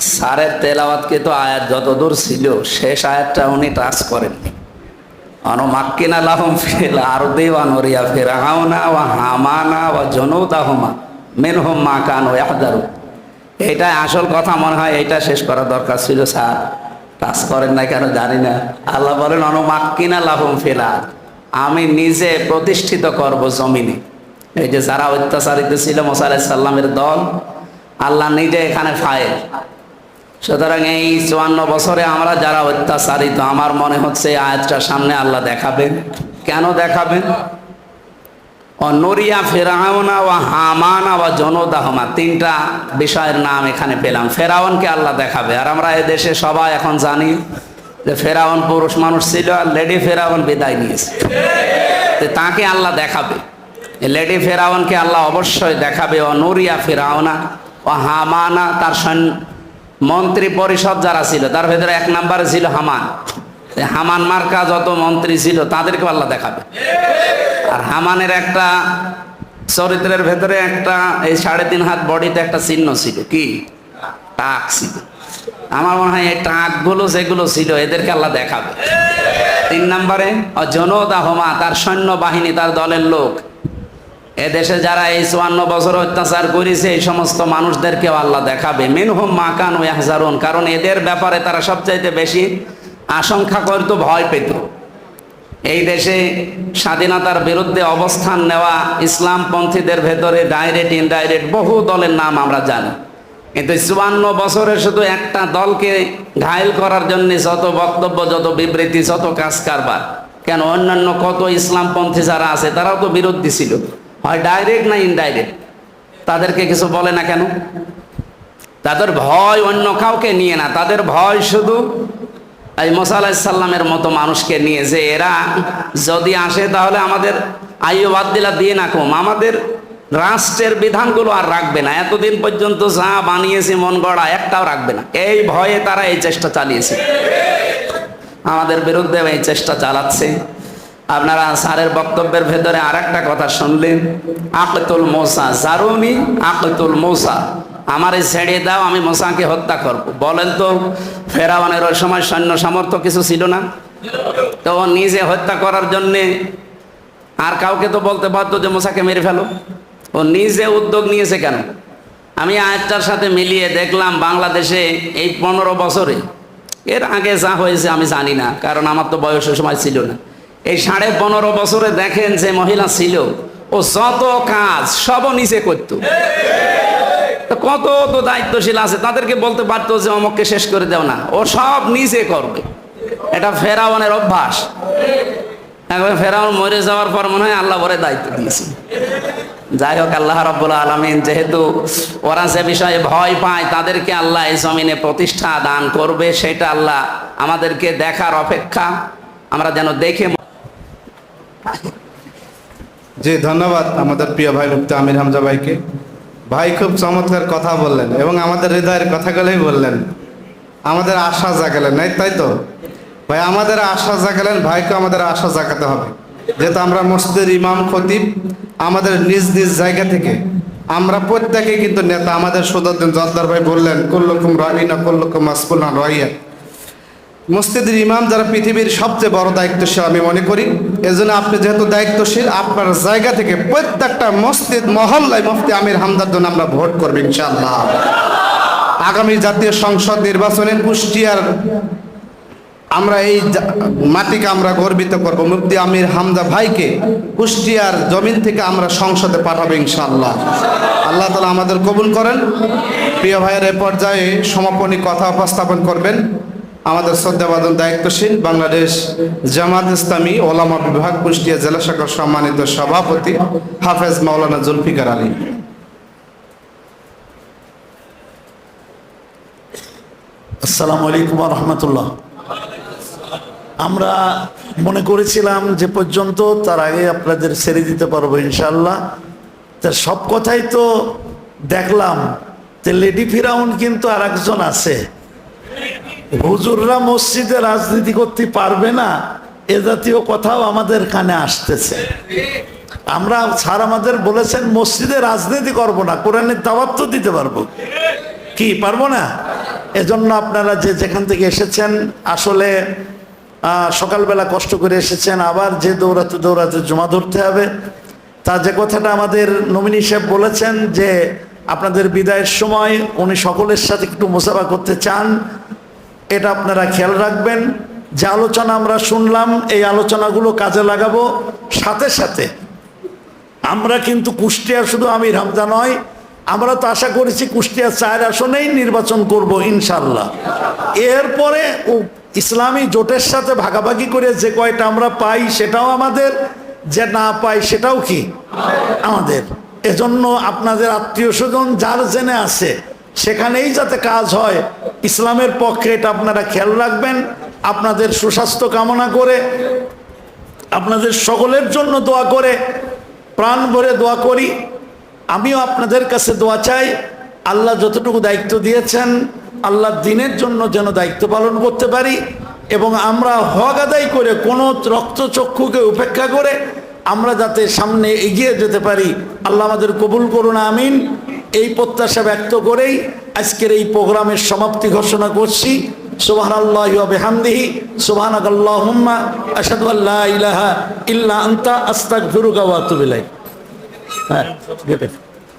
সারের তেলাওয়াতকে তো আয়াত যতদূর ছিল, শেষ আয়াতটা উনি টাচ করেননি। অনুমাক্কিনা লাহম ফিল আরদি ওয়া নুরিয়া ফিরআউনা ওয়া হামানা ওয়া জুনুদাহুমা মিনহুম মা কানু ইয়াহদারু এটাই আসল কথা মনে হয় এটা শেষ করা দরকার ছিল স্যার। টাচ করেন না কেন জানি না। আল্লাহ বলেন অনুমাক্কিনা লাহম ফিল। আমি নিজে প্রতিষ্ঠিত করব জমিনে। এই যে যারা অত্যাচারিত ছিল মোসা আলাইহিস সাল্লামের দল, আল্লাহ নিজে এখানে ফায়েল। সুতরাং এই চুয়ান্ন বছরে আমরা যারা অত্যাচারিত, আমার মনে হচ্ছে আয়াতটা সামনে আল্লাহ দেখাবেন। কেন দেখাবেন? ও নরিয়া, ফেরাউনা ও হামানা ও জনদাহমা তিনটা বিষয়ের নাম এখানে পেলাম। ফেরাউনকে আল্লাহ দেখাবে। আর আমরা এ দেশে সবাই এখন জানি যে ফেরাউন পুরুষ মানুষ ছিল আর লেডি ফেরাউন বিদায় নিয়েছে। তাকে আল্লাহ দেখাবে। লেডি ফেরাউনকে আল্লাহ অবশ্যই দেখাবে। ও নুরিয়া, ফেরাউনা ও হামানা, তার সৈন্য মন্ত্রী পরিষদ যারা ছিল, তার ভেতরে এক নম্বরে ছিল হামান। হামান মার্কা যত মন্ত্রী ছিল, তাদেরকে আল্লাহ দেখাবে। আর হামানের একটা চরিত্রের ভেতরে একটা এই সাড়ে তিন হাত বডিতে একটা চিহ্ন ছিল। কি? টাক ছিল। আমার মনে হয় এই টাকগুলো যেগুলো ছিল, এদেরকে আল্লাহ দেখাবে। তিন নম্বরে জনদা হোমা, তার সৈন্য বাহিনী তার দলের লোক। এদেশে যারা এই চুয়ান্ন বছর অত্যাচার করেছে, এই সমস্ত মানুষদেরকেও আল্লাহ দেখাবে। মিনহুম মাকান ও ইয়াহজারুন, কারণ এদের ব্যাপারে তারা সবচাইতে বেশি আশঙ্কা করতো, ভয় পেত। এই দেশে স্বাধীনতার বিরুদ্ধে অবস্থান নেওয়া ইসলামপন্থীদের ভেতরে ডাইরেক্ট ইনডাইরেক্ট বহু দলের নাম আমরা জানি। কিন্তু চুয়ান্ন বছরে শুধু একটা দলকে ঘায়ল করার জন্য যত বক্তব্য, যত বিবৃতি, যত কাজ কারবার কেন অন্যান্য কত ইসলামপন্থী যারা আছে, তারাও তো বিরোধী ছিল। হয় ডাইরেক্ট না ইনডাইরেক্ট তাদেরকে কিছু বলে না কেন? তাদের ভয় অন্য কাউকে নিয়ে না। তাদের ভয় শুধু এই মোসা আলাহিসাল্লামের মতো মানুষকে নিয়ে যে এরা যদি আসে তাহলে আমাদের আইও বাদ দিলা দিয়ে না কম আমাদের রাষ্ট্রের বিধানগুলো আর রাখবে না। এতদিন পর্যন্ত যা বানিয়েছে মন গড়া একটাও রাখবে না। এই ভয়ে তারা এই চেষ্টা চালিয়েছে। আমাদের বিরুদ্ধে এই চেষ্টা চালাচ্ছে। আপনারা স্যারের বক্তব্যের ভেতরে আর একটা কথা শুনলেন, আকতুল মোসা জারুনি আকতুল মোসা, আমারে ছেড়ে দাও, আমি মোসাকে হত্যা করব। বলেন তো ফেরাওয়ানের ওই সময় সৈন্য সামর্থ্য কিছু ছিল না? তো নিজে হত্যা করার জন্যে আর কাউকে তো বলতে পারতো যে মোসাকে মেরে ফেলো। ও নিজে উদ্যোগ নিয়েছে কেন? আমি আয়টার সাথে মিলিয়ে দেখলাম বাংলাদেশে এই পনেরো বছরে, এর আগে যা হয়েছে আমি জানি না, কারণ আমার তো বয়সের সময় ছিল না। এই সাড়ে পনেরো বছরে দেখেন যে মহিলা ছিল, ও যত কাজ সব নিচে করতো। কত তো দায়িত্বশীল আছে, তাদেরকে বলতে পারতো যে অমককে শেষ করে দেও না, ও সব নিজে করবে। এটা ফেরাওয়ানের অভ্যাস। ফেরাউন মরে যাওয়ার পর মনে হয় আল্লাহ বরে দায়িত্ব দিয়েছে। যাই হোক, আল্লাহ রব্বুল আলমিন যেহেতু ওরা যে বিষয়ে ভয় পায়, তাদেরকে আল্লাহ এই জমিনে প্রতিষ্ঠা দান করবে, সেটা আল্লাহ আমাদেরকে দেখার অপেক্ষা। আমরা যেন দেখে জি, ধন্যবাদ আমাদের প্রিয় ভাই মুক্তি আমির হামজা ভাইকে। ভাই খুব চমৎকার কথা বললেন এবং আমাদের হৃদয়ের কথাগুলোই বললেন। আমাদের আশা জাগালেন, নাই তাই তো? ভাই, আমাদের আশা জাগালেন, ভাইকে আমাদের আশা জাগাতে হবে। যেহেতু আমরা মসজিদের ইমাম, খতিব, আমাদের নিজ নিজ জায়গা থেকে। আমরা প্রত্যেকে কিন্তু নেতা, আমাদের সদরদিন জলদার ভাই বললেন, কুল্লুকুম রাইনা, কুল্লুকুম মাসকুল্লাহ রাইয়া। মসজিদের ইমাম যারা পৃথিবীর সবচেয়ে বড় দায়িত্বশীল, আমি মনে করি, এজন্য আপনি যেহেতু দায়িত্বশীল, আপনার জায়গা থেকে প্রত্যেকটা মসজিদ মহল্লায় মুফতি আমির হামদার জন্য আমরা ভোট করব ইনশাআল্লাহ। আগামী জাতীয় সংসদ নির্বাচনে কুষ্টিয়ার আমরা এই মাটিকে আমরা গর্বিত করব। মুফতি আমির হামদা ভাইকে কুষ্টিয়ার জমিন থেকে আমরা সংসদে পাঠাবো ইনশাআল্লাহ। আল্লাহ তালা আমাদের কবুল করেন। প্রিয় ভাইয়ের, এ পর্যায়ে সমাপনী কথা উপস্থাপন করবেন। আমাদের শ্রদ্ধাবাদন দায়িত্বশীল বাংলাদেশ জামাত ইসলামী ওলামা বিভাগ কুষ্টিয়া জেলা শাখার সম্মানিত সভাপতি হাফেজ মাওলানা জুলফিকার আলী। আসসালামু আলাইকুম রহমতুল্লাহ। আমরা মনে করেছিলাম যে পর্যন্ত তার আগে আপনাদের ছেড়ে দিতে পারব ইনশাল্লাহ তা সব কথাই তো দেখলাম। যে লেডি ফিরাউন কিন্তু আর আছে। হুজুররা মসজিদে রাজনীতি করতে পারবে না, এ জাতীয় কথাও আমাদের কানে আসতেছে। আমরা স্যার আমাদের বলেছেন, মসজিদে রাজনীতি করব না, কোরআনের দাওয়াত তো দিতে পারব। কি, পারব না? এজন্য আপনারা যে যেখান থেকে এসেছেন, আসলে সকালবেলা কষ্ট করে এসেছেন, আবার যে দৌড়াতে দৌড়াতে জমা ধরতে হবে। তা যে কথাটা আমাদের নমিনি সাহেব বলেছেন যে, আপনাদের বিদায়ের সময় উনি সকলের সাথে একটু মোসাফা করতে চান এটা আপনারা খেয়াল রাখবেন। যে আলোচনা আমরা শুনলাম, এই আলোচনাগুলো কাজে লাগাবো। সাথে সাথে আমরা কিন্তু কুষ্টিয়া শুধু আমির হামজা নয়, আমরা তো আশা করেছি কুষ্টিয়া চার আসনেই নির্বাচন করব ইনশাল্লাহ এরপরে ইসলামী জোটের সাথে ভাগাভাগি করে যে কয়টা আমরা পাই সেটাও আমাদের, যে না পাই সেটাও কি? আমাদের। এজন্য আপনাদের আত্মীয় স্বজন যার জেনে আছে সেখানেই যাতে কাজ হয়, ইসলামের পক্ষে এটা আপনারা খেয়াল রাখবেন। আপনাদের সুস্বাস্থ্য কামনা করে, আপনাদের সকলের জন্য দোয়া করে, প্রাণ ভরে দোয়া করি। আমিও আপনাদের কাছে দোয়া চাই, আল্লাহ যতটুকু দায়িত্ব দিয়েছেন, আল্লাহ দিনের জন্য যেন দায়িত্ব পালন করতে পারি এবং আমরা হক আদায় করে কোনো রক্তচক্ষুকে উপেক্ষা করে আমরা যাতে সামনে এগিয়ে যেতে পারি। আল্লাহ আমাদের কবুল করুন, আমিন। এই প্রত্যাশা ব্যক্ত করেই আজকের এই প্রোগ্রামের সমাপ্তি ঘোষণা করছি। সুবাহ আল্লাহ বেহামদিহি। সুবহান আল্লাহুম্মা আশহাদু আল্লা ইলাহা হ্যাঁ